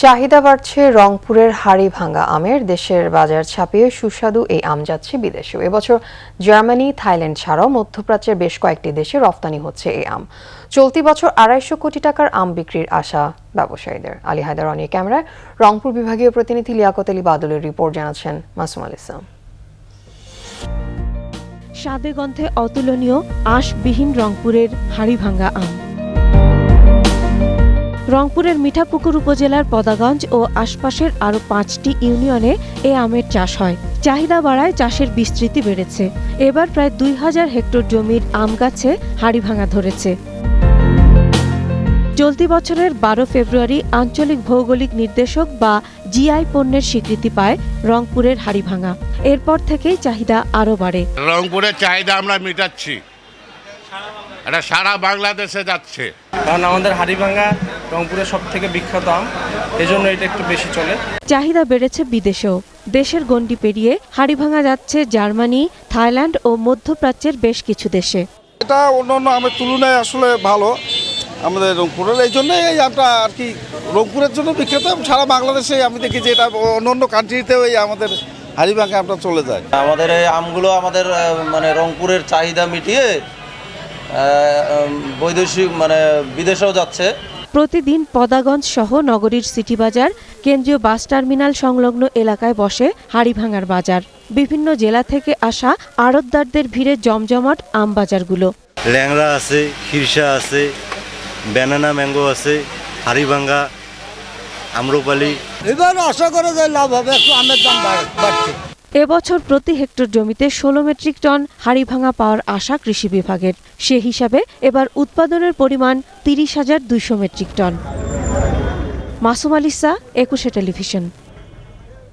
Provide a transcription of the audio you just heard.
চাহিদা বাড়ছে রংপুরের হাড়ি ভাঙা আমের। দেশের বাজার ছাপিয়ে সুস্বাদু এই আম যাচ্ছে বিদেশেও। এবছর জার্মানি, থাইল্যান্ড ছাড়াও মধ্যপ্রাচ্যের বেশ কয়েকটি দেশে রফতানি হচ্ছে এই আম। চলতি বছর আড়াইশো কোটি টাকার আম বিক্রির আশা ব্যবসায়ীদের। আলী হায়দার অনির ক্যামেরায় রংপুর বিভাগীয় প্রতিনিধি লিয়াকত আলী বাদলের রিপোর্ট জানাচ্ছেন মাসুম আল ইসলাম। স্বাদে গন্ধে অতুলনীয়, আঁশবিহীন রংপুরের হাড়ি হাড়িভাঙ্গা আম। রংপুরের মিঠাপুকুর উপজেলার পদাগঞ্জ ও আশপাশের আরও পাঁচটি ইউনিয়নে এ আমের চাষ হয়। চাহিদা বাড়ায় চাষের বিস্তৃতি বেড়েছে। এবার প্রায় দুই হাজার হেক্টর জমির আম গাছে হাড়িভাঙা ধরেছে। চলতি বছরের বারো ফেব্রুয়ারি আঞ্চলিক ভৌগোলিক নির্দেশক বা জিআই পণ্যের স্বীকৃতি পায় রংপুরের হাড়িভাঙা এরপর থেকেই চাহিদা আরও বাড়ে। রংপুরের চাহিদা আমরা মেটাচ্ছি। এটা সারা বাংলাদেশে যাচ্ছে। কারণ আমাদের হাড়িভাঙ্গা রংপুরের সব থেকে বিখ্যাত আম। এজন্য এটা একটু বেশি চলে। চাহিদা বেড়েছে বিদেশেও। দেশের গণ্ডি পেরিয়ে হাড়িভাঙা যাচ্ছে জার্মানি থাইল্যান্ড ও মধ্যপ্রাচ্যের বেশ কিছু দেশে। এটা অন্যান্য আমের তুলনায় আসলে ভালো আমাদের রংপুরের। এই জন্য এই আমটা আর কি রংপুরের জন্য বিখ্যাত। সারা বাংলাদেশে আমি দেখি যে এটা অন্যান্য কান্ট্রিতেও এই আমাদের হাড়িভাঙ্গা আমটা চলে যায়। আমাদের এই আমগুলো আমাদের মানে রংপুরের চাহিদা মিটিয়ে বৈদেশিক মানে বিদেশেও যাচ্ছে। প্রতিদিন পদাগঞ্জ সহ নগরীর সিটি বাজার কেন্দ্রীয় বাস টার্মিনাল সংলগ্ন এলাকায় বসে হাড়িভাঙার বাজার। বিভিন্ন জেলা থেকে আসা আড়তদারদের ভিড়ে জমজমাট আম বাজারগুলো। ল্যাংড়া আছে খিরসা আছে ব্যানানা ম্যাঙ্গো আছে হাড়িভাঙ্গা আম্রপালি। এবার আশা করা যায় লাভ হবে একটু আমের দাম বাড়- বাড়ছে। এবছর প্রতি হেক্টর জমিতে ষোলো মেট্রিক টন হাড়ি ভাঙা পাওয়ার আশা কৃষি বিভাগের। সে হিসাবে এবার উৎপাদনের পরিমাণ তিরিশ হাজার দুইশো মেট্রিক টন। মাসুম আলিসা একুশে টেলিভিশন।